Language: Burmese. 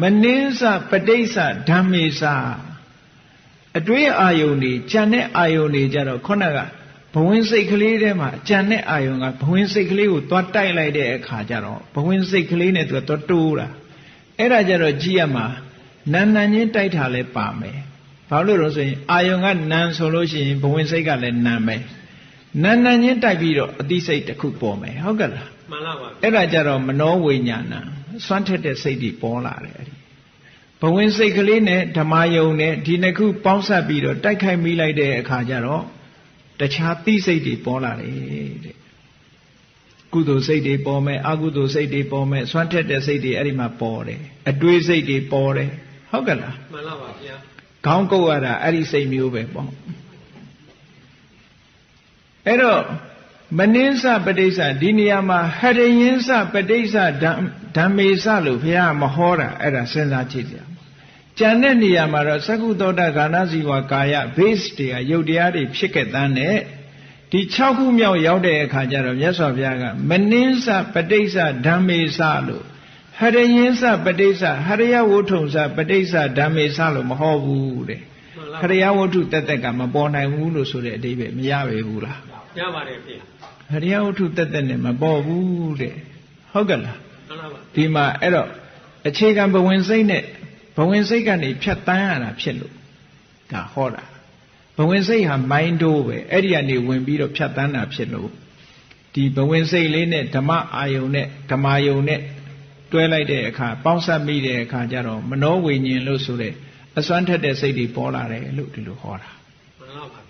မနှင်းစပဋိစ္စဓမ္မေစအတွေးအာယုန်တွေကြံတဲ့အာယုန်တွေကြတော့ခုနကဘဝင်စိတ်ကလေးထဲမှာကြံတဲ့အာယုန်ကဘဝင်စိတ်ကလေးကိုသွားတိုက်လိုက်တဲ့အခါကျတော့ဘဝင်စိတ်ကလေးနဲ့သူကသွားတိုးတာအဲ့ဒါကြတော့ကြည့်ရမှာနန်းနန်းချင်းတိုက်တာလဲပါမယ်ဘာလို့လို့ဆိုရင်အာယုံကနန်းဆိုလို့ရှိရင်ဘဝင်စိတ်ကလည်းနန်းမယ်နန်းနန်းချင်းတိုက်ပြီးတော့အသိစိတ်တစ်ခုပေါ်မယ်ဟုတ်ကဲ့လားမှန်ပါပါအဲ့ဒါကြတော့မနောဝိညာဏ စွန့်ထက်တဲ့စိတ်တွေပေါ်လာတယ်အဲ့ဒီဘဝင်စိတ်ကလေးနဲ့ဓမ္မယုံနဲ့ဒီနှစ်ခုပေါင်းစပ်ပြီးတော့တိုက်ခိုက်မိလိုက်တဲ့အခါကျတော့တခြားသိစိတ်တွေပေါ်လာတယ်တဲ့ကုသိုလ်စိတ်တွေပေါ်မယ်အကုသိုလ်စိတ်တွေပေါ်မယ်စွန့်ထက်တဲ့စိတ်တွေအဲ့ဒီမှာပေါ်တယ်အတွေးစိတ်တွေပေါ်တယ်ဟုတ်ကဲ့လားမှန်ပါပါဗျာခေါင်းကုတ်ရတာအဲ့ဒီစိတ်မျိုးပဲပေါ့အဲ့တော့ မနှင်းစပဋိစ္စဒီနေရာမှာဟရယင်းစပဋိစ္စဓမ္မေစလို့ဘုရားမဟောတာအဲ့ဒါစဉ်းစားကြည့်ကြကြံတဲ့နေရာမှာတော့သကုသောတာဂာဏဇီဝကာယ base တွေကယုတ်တရားတွေဖြစ်ခဲ့တဲ့နဲ့ဒီ6ခုမြောက်ရောက်တဲ့အခါကျတော့မြတ်စွာဘုရားကမနှင်းစပဋိစ္စဓမ္မေစလို့ဟရယင်းစပဋိစ္စဟရယဝုထုံစပဋိစ္စဓမ္မေစလို့မဟောဘူးတဲ့ ခရယဝတ္ထုတက်တက်ကမပေါ်နိုင်ဘူးလို့ဆိုတဲ့အဓိပ္ပာယ်မရပေဘူးလားရပါတယ်ဖေဟရိယဝတ္ထုတက်တက်နဲ့မပေါ်ဘူးတဲ့ဟုတ်ကဲ့လားမှန်ပါပါဒီမှာအဲ့တော့အခြေခံဘဝင်စိတ်နဲ့ဘဝင်စိတ်ကနေဖြတ်တန်းရတာဖြစ်လို့ဒါဟောတာဘဝင်စိတ်ဟာမိုင်းတိုးပဲအဲ့ဒီကနေဝင်ပြီးတော့ဖြတ်တန်းတာဖြစ်လို့ဒီဘဝင်စိတ်လေးနဲ့ဓမ္မအာယုံနဲ့ဓမ္မယုံနဲ့တွဲလိုက်တဲ့အခါပေါင်းစပ်မိတဲ့အခါကျတော့မနောဝိညာဉ်လို့ဆိုတဲ့ အစွမ်းထက်တဲ့စိတ်တွေပေါ်လာတယ်လို့ဒီလိုဟောတာမှန်ပါပါ